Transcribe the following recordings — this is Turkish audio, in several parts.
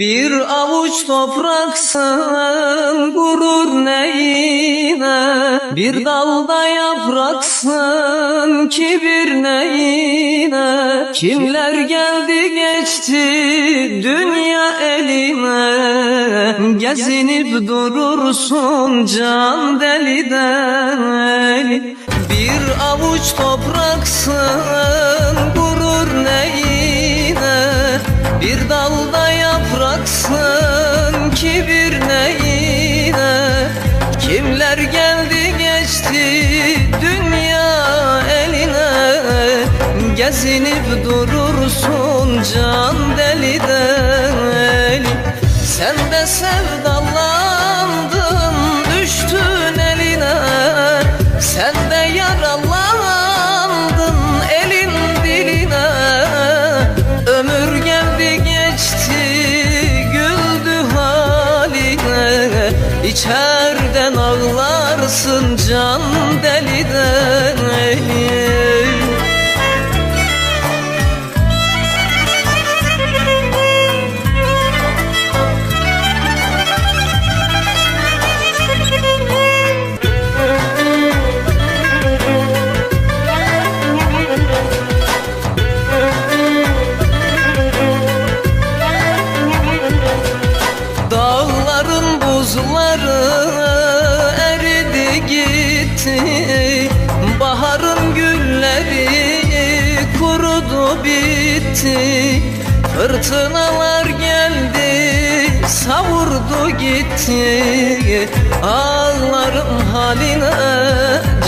Bir avuç topraksın gurur neyine? Bir dalda yapraksın kibir neyine? Kimler geldi geçti dünya eline? Gezinip durursun can deli deli. Bir avuç topraksın gurur neyine? Bir dalda yapraksın kibir neyine? Kimler geldi geçti dünya eline? Gezinip durursun can deli deli. Sen de sevdalandın İçerden ağlarsın can deli deli Dağların buzları eridi gitti. Baharın gülleri kurudu bitti. Fırtınalar geldi savurdu gitti. Ağlarım haline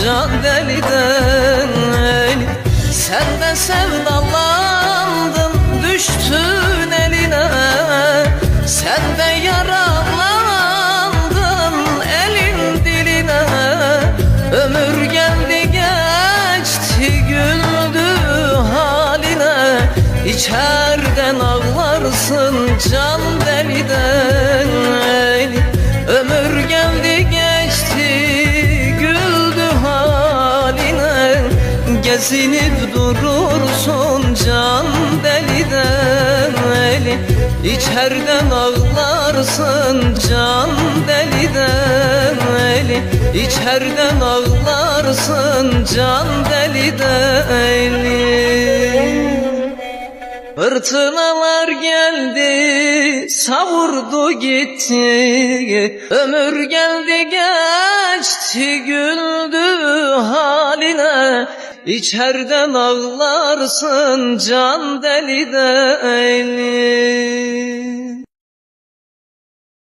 can deli deli Sen de sevdalandın İçerden ağlarsın can deli Ömür geldi geçti güldü haline. Gezinip durursun can deli deli İçerden ağlarsın can deli deli İçerden ağlarsın can deli deli Fırtınalar geldi, savurdu gitti. Ömür geldi geçti, güldü haline. İçerden ağlarsın can deli deli